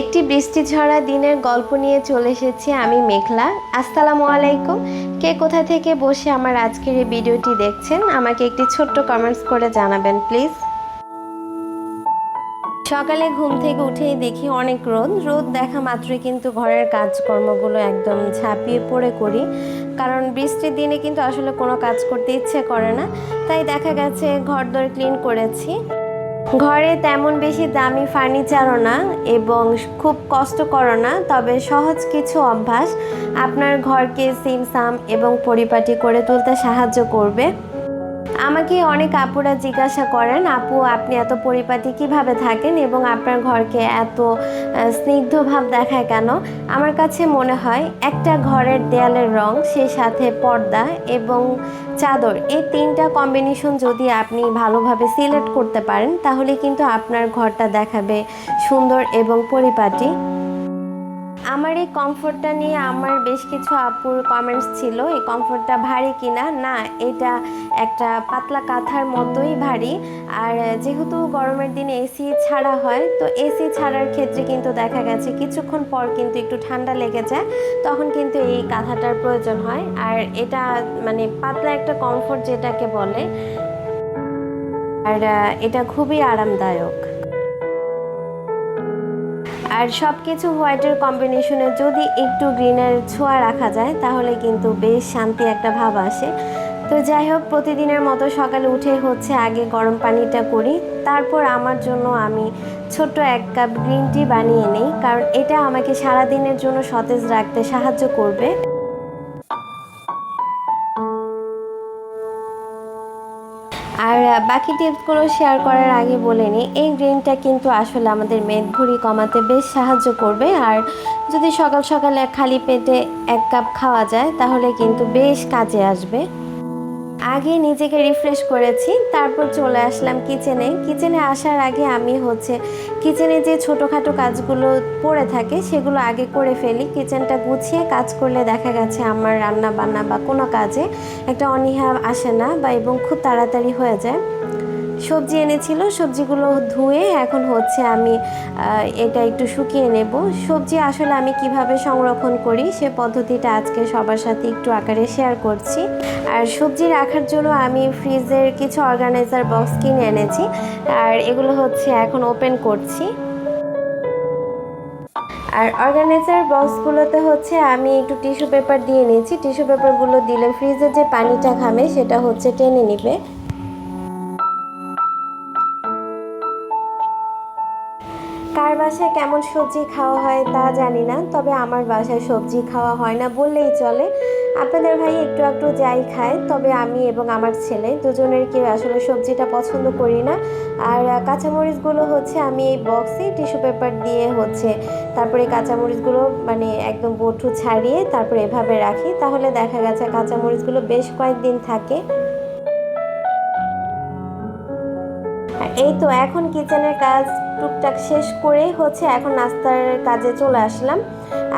একটি বৃষ্টি ঝরা দিনের গল্প নিয়ে চলে এসেছি আমি মেঘলা। আসসালামু আলাইকুম। কে কোথা থেকে বসে আমার আজকের এই ভিডিওটি দেখছেন, আমাকে একটি ছোট্ট কমেন্টস করে জানাবেন প্লিজ সকালে ঘুম থেকে উঠেই দেখি অনেক রোদ। রোদ দেখা মাত্রই কিন্তু ঘরের কাজকর্মগুলো একদম ঝাঁপিয়ে পড়ে করি। কারণ বৃষ্টির দিনে কিন্তু আসলে কোনো কাজ করতে ইচ্ছে করে না। তাই দেখা গেছে ঘর দর ক্লিন করেছি। ঘরে তেমন বেশি দামি ফার্নিচারও না এবং খুব কষ্টকরও না, তবে সহজ কিছু অভ্যাস আপনার ঘরকে সিমসাম এবং পরিপাটি করে তুলতে সাহায্য করবে। আমাকে অনেক আপুরা জিজ্ঞাসা করেন, আপু, আপনি এত পরিপাটি কীভাবে থাকেন এবং আপনার ঘরকে এত স্নিগ্ধ ভাব দেখায় কেন? আমার কাছে মনে হয় একটা ঘরের দেয়ালের রং, সেই সাথে পর্দা এবং চাদর, এই তিনটা কম্বিনেশন যদি আপনি ভালোভাবে সিলেক্ট করতে পারেন, তাহলে কিন্তু আপনার ঘরটা দেখাবে সুন্দর এবং পরিপাটি। আমার এই কমফোর্টটা নিয়ে আমার বেশ কিছু আপুর কমেন্টস ছিল। এই কমফোর্টটা ভারী কিনা? না, এটা একটা পাতলা কাঁথার মতোই ভারী। আর যেহেতু গরমের দিনে এসি ছাড়া হয়, তো এসি ছাড়ার ক্ষেত্রে কিন্তু দেখা গেছে কিছুক্ষণ পর কিন্তু একটু ঠান্ডা লেগে যায়, তখন কিন্তু এই কাঁথাটার প্রয়োজন হয়। আর এটা মানে পাতলা একটা কমফোর্ট যেটাকে বলে, আর এটা খুবই আরামদায়ক। আর সব কিছু হোয়াইটের কম্বিনেশনে যদি একটু গ্রিনের ছোঁয়া রাখা যায়, তাহলে কিন্তু বেশ শান্তি একটা ভাব আসে। তো যাই হোক, প্রতিদিনের মতো সকালে উঠে হচ্ছে আগে গরম পানিটা করি। তারপর আমার জন্য আমি ছোট্ট এক কাপ গ্রিন টি বানিয়ে নিই, কারণ এটা আমাকে সারা দিনের জন্য সতেজ রাখতে সাহায্য করবে। বাকি টিপসগুলো শেয়ার করার আগে বলে নিই, এই গ্রিনটা কিন্তু আসলে আমাদের মেদভুঁড়ি কমাতে বেশ সাহায্য করবে। আর যদি সকাল সকালে খালি পেটে এক কাপ খাওয়া যায়, তাহলে কিন্তু বেশ কাজে আসবে। আগে নিজেকে রিফ্রেশ করেছি, তারপর চলে আসলাম কিচেনে কিচেনে আসার আগে আমি হচ্ছে কিচেনে যে ছোটোখাটো কাজগুলো পড়ে থাকে, সেগুলো আগে করে ফেলি। কিচেনটা গুছিয়ে কাজ করলে দেখা গেছে আমার রান্না বান্না বা কোনো কাজে একটা অনীহা আসে না বা এবং খুব তাড়াতাড়ি হয়ে যায়। সবজি এনেছিল, সবজিগুলো ধুয়ে এখন হচ্ছে আমি এটা একটু শুকিয়ে নেব। সবজি আসলে আমি কীভাবে সংরক্ষণ করি সে পদ্ধতিটা আজকে সবার সাথে একটু আকারে শেয়ার করছি। আর সবজি রাখার জন্য আমি ফ্রিজের কিছু অর্গানাইজার বক্স কিনে এনেছি। আর এগুলো হচ্ছে এখন ওপেন করছি। আর অর্গানাইজার বক্সগুলোতে হচ্ছে আমি একটু টিস্যু পেপার দিয়ে নিয়েছি। টিস্যু পেপারগুলো দিলে ফ্রিজে যে পানিটা খামে সেটা হচ্ছে টেনে নিবে। বাসায় কেমন সবজি খাওয়া হয় তা জানি না, তবে আমার বাসায় সবজি খাওয়া হয় না বললেই চলে। আপনাদের ভাই একটু একটু যাই খায়, তবে আমি এবং আমার ছেলে দুজনের কেউ আসলে সবজিটা পছন্দ করি না। আর কাঁচামরিচগুলো হচ্ছে আমি এই বক্সে টিস্যু পেপার দিয়ে হচ্ছে তারপরে কাঁচামরিচগুলো মানে একদম বটু ছাড়িয়ে তারপরে এভাবে রাখি। তাহলে দেখা গেছে কাঁচামরিচগুলো বেশ কয়েকদিন থাকে। এই তো এখন কিচেনের কাজ টুকটাক শেষ করে হচ্ছে এখন নাস্তার কাজে চলে আসলাম।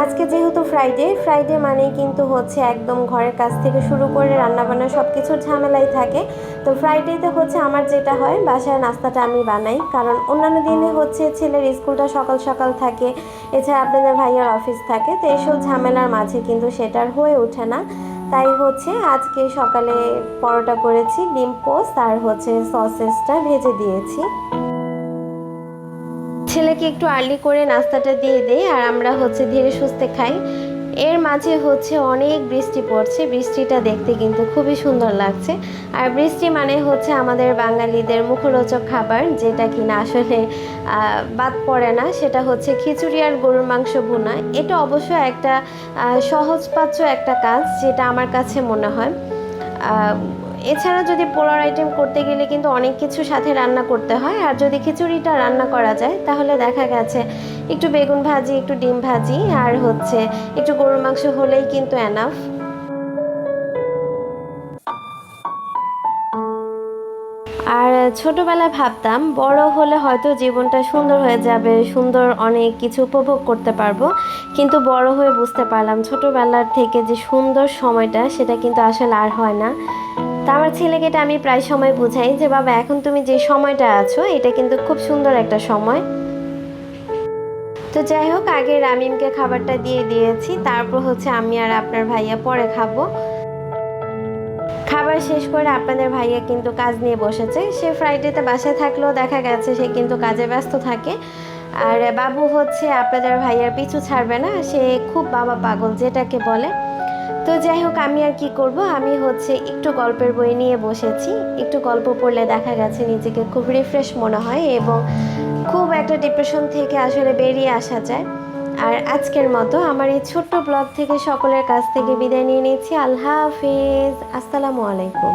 আজকে যেহেতু ফ্রাইডে ফ্রাইডে মানেই কিন্তু হচ্ছে একদম ঘরের কাজ থেকে শুরু করে রান্নাবান্না সব কিছুর ঝামেলাই থাকে। তো ফ্রাইডেতে হচ্ছে আমার যেটা হয়, বাসায় নাস্তাটা আমি বানাই। কারণ অন্যান্য দিনে হচ্ছে ছেলের স্কুলটা সকাল সকাল থাকে, এছাড়া আপনাদের ভাইয়ার অফিস থাকে। তো এইসব ঝামেলার মাঝে কিন্তু সেটার হয়ে ওঠে না। তাই হচ্ছে আজকে সকালে পরোটা করেছি, ডিম পোস্ট আর হচ্ছে সসেসটা ভেজে দিয়েছি। ছেলেকে একটু আর্লি করে নাস্তাটা দিয়ে দেয় আর আমরা হচ্ছে ধীরে সুস্থে খাই। এর মাঝে হচ্ছে অনেক বৃষ্টি পড়ছে। বৃষ্টিটা দেখতে কিন্তু খুবই সুন্দর লাগছে। আর বৃষ্টি মানে হচ্ছে আমাদের বাঙালিদের মুখরোচক খাবার, যেটা কিনা আসলে বাদ পড়ে না। সেটা হচ্ছে খিচুড়ি আর গরুর মাংস ভুনা। এটা অবশ্য একটা সহজপাচ্য একটা কাজ, যেটা আমার কাছে মনে হয়। এছাড়া যদি পোলার আইটেম করতে গেলে কিন্তু অনেক কিছু সাথে রান্না করতে হয়। আর যদি খিচুড়িটা রান্না করা যায়, তাহলে দেখা গেছে একটু বেগুন ভাজি, একটু ডিম ভাজি, আর হচ্ছে একটু গরুর মাংস হলেই কিন্তু এনাফ আর ছোটবেলায় ভাবতাম, বড় হলে হয়তো জীবনটা সুন্দর হয়ে যাবে, সুন্দর অনেক কিছু উপভোগ করতে পারব। কিন্তু বড় হয়ে বুঝতে পারলাম ছোটবেলার থেকে যে সুন্দর সময়টা, সেটা কিন্তু আসলে আর হয় না। তা আমার ছেলেকে এটা আমি প্রায় সময় বুঝাই যে, বাবা, এখন তুমি যে সময়টা আছো, এটা কিন্তু খুব সুন্দর একটা সময়। তো যাই হোক, আগে রামিমকে খাবারটা দিয়ে দিয়েছি, তারপর হচ্ছে আমি আর আপনার ভাইয়া পরে খাব। খাবার শেষ করে আপনাদের ভাইয়া কিন্তু কাজ নিয়ে বসেছে। সে ফ্রাইডেতে বাসায় থাকলেও দেখা গেছে সে কিন্তু কাজে ব্যস্ত থাকে। আর বাবু হচ্ছে আপনাদের ভাইয়ার পিছু ছাড়বে না, সে খুব বাবা পাগল যেটাকে বলে। তো যাই হোক, আমি আর কি করব? আমি হচ্ছে একটু গল্পের বই নিয়ে বসেছি। একটু গল্প পড়লে দেখা গেছে নিজেকে খুব রিফ্রেশ মনে হয় এবং খুব একটা ডিপ্রেশন থেকে আসলে বেরিয়ে আসা যায়। আর আজকের মতো আমার এই ছোট্ট ব্লগ থেকে সকলের কাছ থেকে বিদায় নিয়ে নিচ্ছি। আল্লাহ হাফিজ। আসসালামু আলাইকুম।